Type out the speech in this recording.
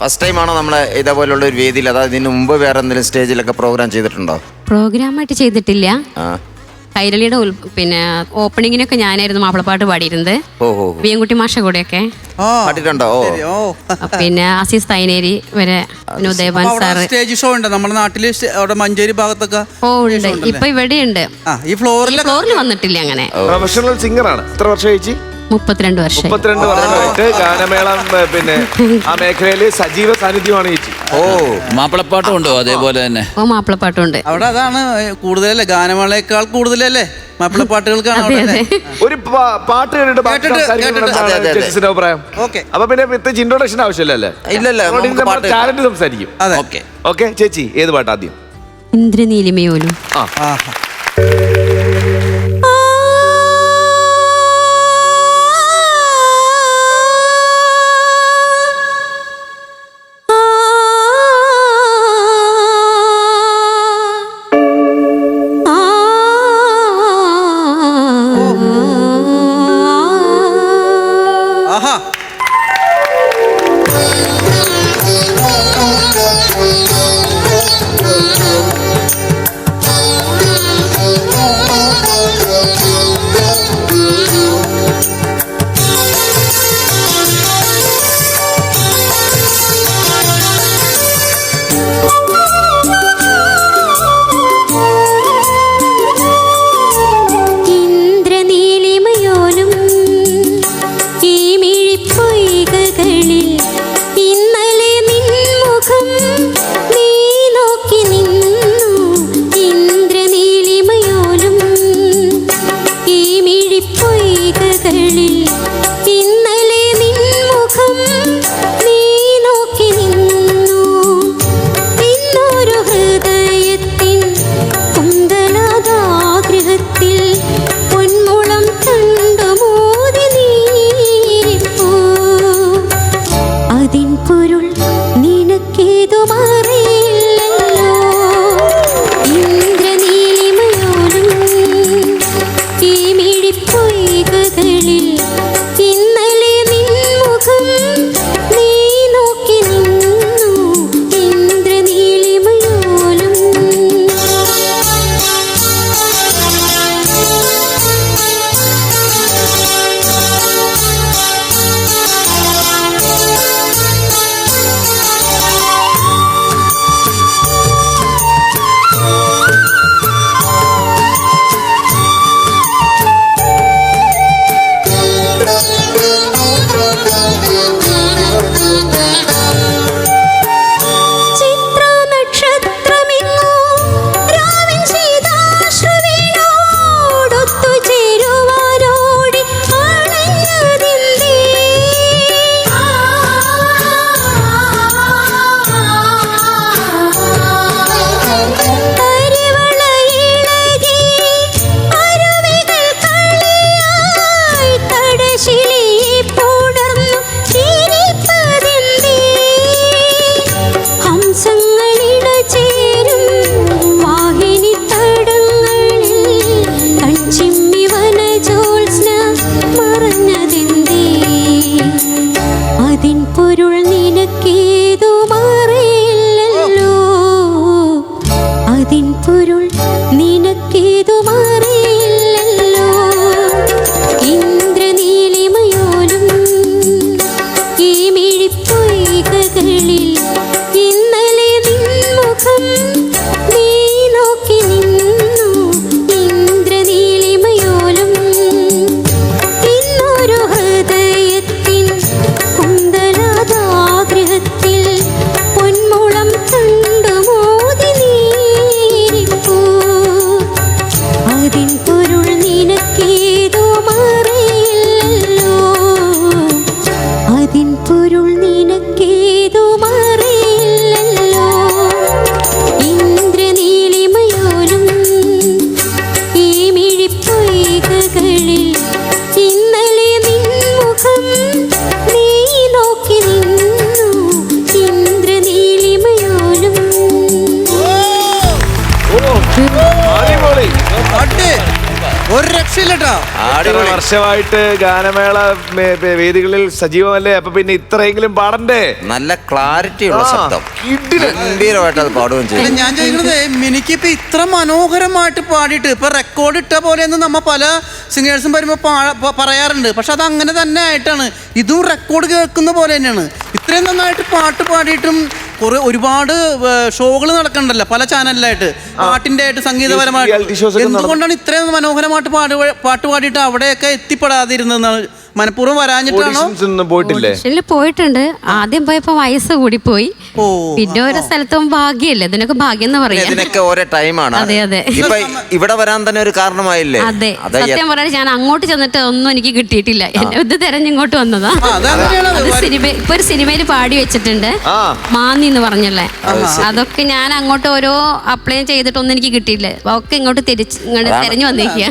First time ആണോ നമ്മളെ ഇതേപോലുള്ള ഒരു വേദിയിൽ അതായത് ഇതിന് മുമ്പ് വേറെ എന്തെങ്കിലും സ്റ്റേജിലൊക്കെ പ്രോഗ്രാം ചെയ്തിട്ടുണ്ടോ? പ്രോഗ്രാം ആയിട്ട് ചെയ്തിട്ടില്ല. ആ. കൈരളിയുടെ ഉൽ പിന്നെ ഓപ്പണിങ്ങിനൊക്കെ ഞാനായിരുന്നു മാപ്പിളപ്പാട്ട് പാടിയിരുന്നത്. ഓ ഓ വിയൻകുട്ടി മാഷ കൂടെയൊക്കെ. ആ പാട്ടിട്ടുണ്ടോ ഓ. ശരി, ഓ. പിന്നെ അസീസ് തൈനേരി വരെ പിന്നെ ഉദയഭാൻ അവിടെ സാറ്. സ്റ്റേജ് ഷോ ഉണ്ട്. നമ്മുടെ നാട്ടിൽ സ്റ്റേ- അവിടെ മഞ്ചേരി ഭാഗത്തൊക്കെ ഓ ഉണ്ട്. ഇപ്പൊ ഇവിടെയുണ്ട്. ആ ഈ ഫ്ലോറിൽ ഫ്ലോറിൽ വന്നിട്ടില്ല അങ്ങനെ. പ്രൊഫഷണൽ സിംഗറാണ് എത്ര വർഷം ചേച്ചി? മുപ്പത്തിരണ്ട് വർഷം മുപ്പത്തിരണ്ട് വർഷമായിട്ട് ഗാനമേളം പിന്നെ ആ മേഖലയിൽ സജീവ സാന്നിധ്യമാണ് ചേച്ചി ഓ മാപ്പിളപ്പാട്ടും ഉണ്ടോ? അതേപോലെ തന്നെ. ഓ മാപ്പിളപ്പാട്ടുണ്ട് അവിടെ അതാണ് കൂടുതലല്ലേ? ഗാനമേളയേക്കാൾ കൂടുതലല്ലേ? മാപ്പിളപ്പാട്ടുകൾക്കാണ് അവിടെ ഒരു പാ- പാട്ട് കേട്ടിട്ട് ബാക്കി കേട്ടിട്ട്, സംസാരിക്കണം കേട്ടിട്ട്. എന്നാണ് അതെ, അതെ, അതെ. ജഡ്ജസിന്റെ അഭിപ്രായം? ഓക്കെ. അപ്പൊ പിന്നെ പ്രത്യേകിച്ച് ഇൻട്രോഡക്ഷൻ ആവശ്യമില്ലല്ലേ ഇല്ലല്ല, നമുക്ക് പാട്ട് ടാലന്റ് സംസാരിക്കും. അതെ. ഓക്കെ. ഓക്കെ ചേച്ചി ഏത് പാട്ട് ആദ്യം? ഇന്ദ്രനീലിമയോലും. ആ. ആഹാ ഇത്ര വർഷമായിട്ട് ഗാനമേള വേദികളിൽ സജീവമല്ലേ? അപ്പൊ പിന്നെ ഇത്രയെങ്കിലും പാടണ്ടേ? നല്ല ക്ലാരിറ്റി ഉള്ള ശബ്ദം. ഗംഭീരമായിട്ട് അത് പാടുകയും ചെയ്യും ഞാൻ ചോദിക്കുന്നത് മിനിക്ക് ഇപ്പൊ ഇത്ര മനോഹരമായിട്ട് പാടിയിട്ട് ഇപ്പൊ റെക്കോർഡ് ഇട്ട പോലെയൊന്നും നമ്മ പല സിംഗേഴ്സും വരുമ്പോ പറയാറുണ്ട്. പക്ഷെ അത് അങ്ങനെ തന്നെ ആയിട്ടാണ്. ഇതും റെക്കോർഡ് കേൾക്കുന്ന പോലെ തന്നെയാണ്. ഇത്രയും നന്നായിട്ട് പാട്ട് പാടിയിട്ടും കുറെ ഒരുപാട് ഷോകൾ നടക്കണ്ടല്ലോ പല ചാനലിലായിട്ട്. പാട്ടിന്റെ ആയിട്ട് സംഗീതപരമായിട്ട്. എന്തുകൊണ്ടാണ് ഇത്രയും മനോഹരമായിട്ട് പാട്ട് പാട്ട് പാടിയിട്ട് അവിടെയൊക്കെ എത്തിപ്പെടാതിരുന്നതെന്നാണ് മനഃപൂർവം വരാഞ്ഞിട്ടാണോ? ഒന്നും പോയിട്ടില്ലേ? ഓഡിഷനിൽ പോയിട്ടുണ്ട്. ആദ്യം പോയപ്പോ വയസ്സ് കൂടിപ്പോയി. ഓ. പിന്നെ ഓരോ സ്ഥലത്തും ഭാഗ്യല്ലേ ഇതിനൊക്കെ ഭാഗ്യം എന്ന് പറയാം. ഇതിനൊക്കെ ഓരോ ടൈമാണ് അതെ, അതെ. ഇപ്പൊ ഇവിടെ വരാൻ തന്നെ ഒരു കാരണമായില്ലേ? അതെ. അത് സത്യം പറയാൻ ഞാൻ അങ്ങോട്ട് ചെന്നിട്ട് ഒന്നും എനിക്ക് കിട്ടിയിട്ടില്ല. എന്നെ ഇത് തെരഞ്ഞിങ്ങോട്ട് വന്നതാ. ആ, അതങ്ങനെയാണ് അത്. അത് സിനിമ ഇപ്പൊ ഒരു സിനിമയിൽ പാടി വെച്ചിട്ടുണ്ട്. ആ. മാന്നി എന്ന് പറഞ്ഞല്ലേ അതൊക്കെ ഞാൻ അങ്ങോട്ട് ഓരോ അപ്ലൈ ചെയ്തിട്ടൊന്നും എനിക്ക് കിട്ടിയില്ല. ഒക്കെ ഇങ്ങോട്ട് തിരിച്ച് ഇങ്ങോട്ട് തെരഞ്ഞു വന്നിരിക്കുക